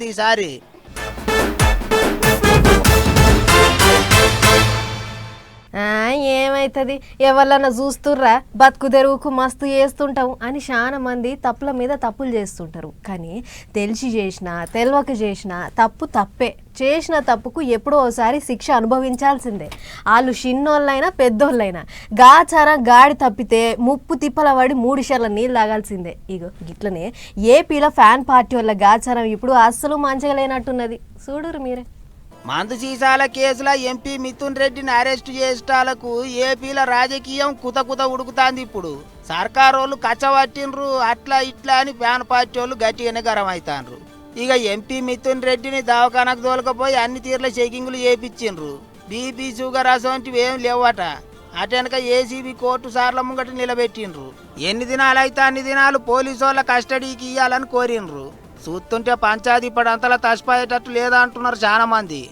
ప్రతిసారి ఏమైతుంది? ఎవరన్నా చూస్తుర్రా? బతుకు తెరుగుకు మస్తు చేస్తుంటాం అని చాలా మంది తప్పుల మీద తప్పులు చేస్తుంటారు. కానీ తెలిసి చేసినా తెలియక చేసినా తప్పు తప్పే. చేసిన తప్పుకు ఎప్పుడో ఒకసారి శిక్ష అనుభవించాల్సిందే. వాళ్ళు చిన్నోళ్ళైనా పెద్దోళ్ళైనా గాచారం గాడి తప్పితే ముప్పు తిప్పల పడి మూడు షర్ల నీళ్ళు తాగాల్సిందే. ఇగో గిట్లనే ఏపీలో ఫ్యాన్ పార్టీ వాళ్ళ గాచారం ఇప్పుడు అస్సలు మంచిగా లేనట్టున్నది. చూడురు మీరే. మందు సీసాల కేసుల ఎంపీ మిథున్ రెడ్డిని అరెస్టు చేసేటాలకు ఏపీల రాజకీయం కుత కుత ఉడుకుతాంది ఇప్పుడు. సర్కారోళ్ళు కచ్చబట్టిండ్రు అట్లా ఇట్లా అని ఫ్యాన్ పార్టీ వాళ్ళు గట్టిగానే గరం అవుతాండ్రు ఇక ఎంపీ మిథున్ రెడ్డిని దవాఖానకు తోలుకపోయి అన్ని తీర్ల చెకింగ్లు చేపించిండ్రు. బీపీ షుగర్ అసోంటివి ఏం లేవట. అటెనక ఏసీబీ కోర్టు సార్ల ముంగట నిలబెట్టిండ్రు. ఎన్ని దినాలు అయితే అన్ని దినాలు పోలీసు వాళ్ళ కస్టడీకి ఇవ్వాలని కోరిండ్రు. చూస్తుంటే పంచాయతీ ఇప్పటింతలా తసిపోయేటట్టు లేదా అంటున్నారు చాలా మంది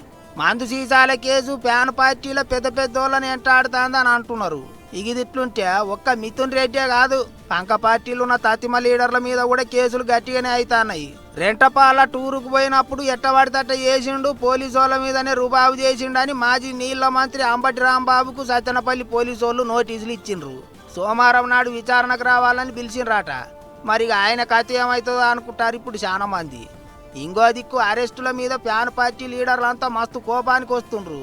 మందు సీసాల కేసు ప్యాన్ పార్టీల పెద్ద పెద్ద వాళ్ళని ఎంటాడుతాందని అంటున్నారు. ఇది ఇట్లుంటే ఒక్క మిథున్ రెడ్డే కాదు పంక పార్టీలు ఉన్న తతిమ లీడర్ల మీద కూడా కేసులు గట్టిగానే అవుతున్నాయి. రెంటపాల టూరుకు పోయినప్పుడు ఎట్టబడితట్ట చేసిండు పోలీసు వాళ్ళ మీదనే రుబాబు చేసిండు అని మాజీ నీళ్ళ మంత్రి అంబటి రాంబాబుకు సత్యనపల్లి పోలీసు వాళ్ళు నోటీసులు ఇచ్చిండ్రు. సోమవారం నాడు విచారణకు రావాలని పిలిచిండ్రట. మరి ఇక ఆయన కథ ఏమవుతుందో అనుకుంటారు ఇప్పుడు చాలా మంది. ఇంకో దిక్కు అరెస్టుల మీద ప్యాన్ పార్టీ లీడర్లంతా మస్తు కోపానికి వస్తుండ్రు.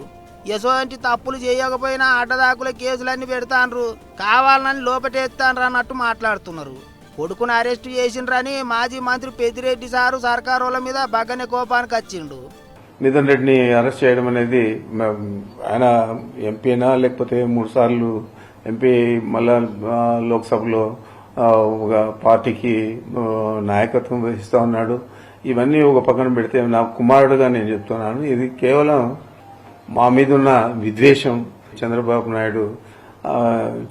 ఎసోంటి తప్పులు చేయకపోయినా అడ్డదాకుల కేసులన్నీ పెడతాండ్రు. కావాలని లోపటేస్తాన్రు అన్నట్టు మాట్లాడుతున్నారు. కొడుకును అరెస్టు చేసిండ్రని మాజీ మంత్రి పెద్దిరెడ్డి సారు సర్కారోళ్ళ మీద బగ్గనే కోపానికి వచ్చిండు. నితిన్ రెడ్డిని అరెస్ట్ చేయడం అనేది ఆయన ఎంపీనా లేకపోతే మూడు సార్లు ఎంపీ మళ్ళా లోక్సభలో ఒక పార్టీకి నాయకత్వం వహిస్తూ ఉన్నాడు. ఇవన్నీ ఒక పక్కన పెడితే నా కుమారుడుగా నేను చెప్తున్నాను. ఇది కేవలం మా మీద ఉన్న విద్వేషం. చంద్రబాబు నాయుడు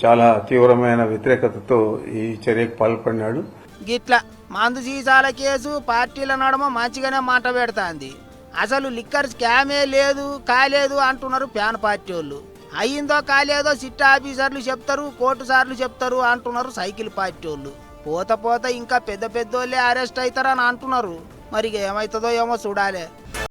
చాలా తీవ్రమైన వ్యతిరేకతతో ఈ చర్యకు పాల్పడినాడు. గిట్ల మందు సీసాల కేసు పార్టీల నడమ మంచిగానే మాట పెడతాంది. అసలు లిక్కర్ స్కామే లేదు కాలేదు అంటున్నారు ప్యాన్ పార్టీ వాళ్ళు. అయ్యిందో కాలేదో సిట్ ఆఫీసర్లు చెప్తారు కోర్టు సార్లు చెప్తారు అంటున్నారు సైకిల్ పార్టీ వాళ్ళు పోత పోత ఇంకా పెద్ద పెద్దోళ్ళే అరెస్ట్ అవుతారని అంటున్నారు. మరి ఏమవుతుందో ఏమో చూడాలి.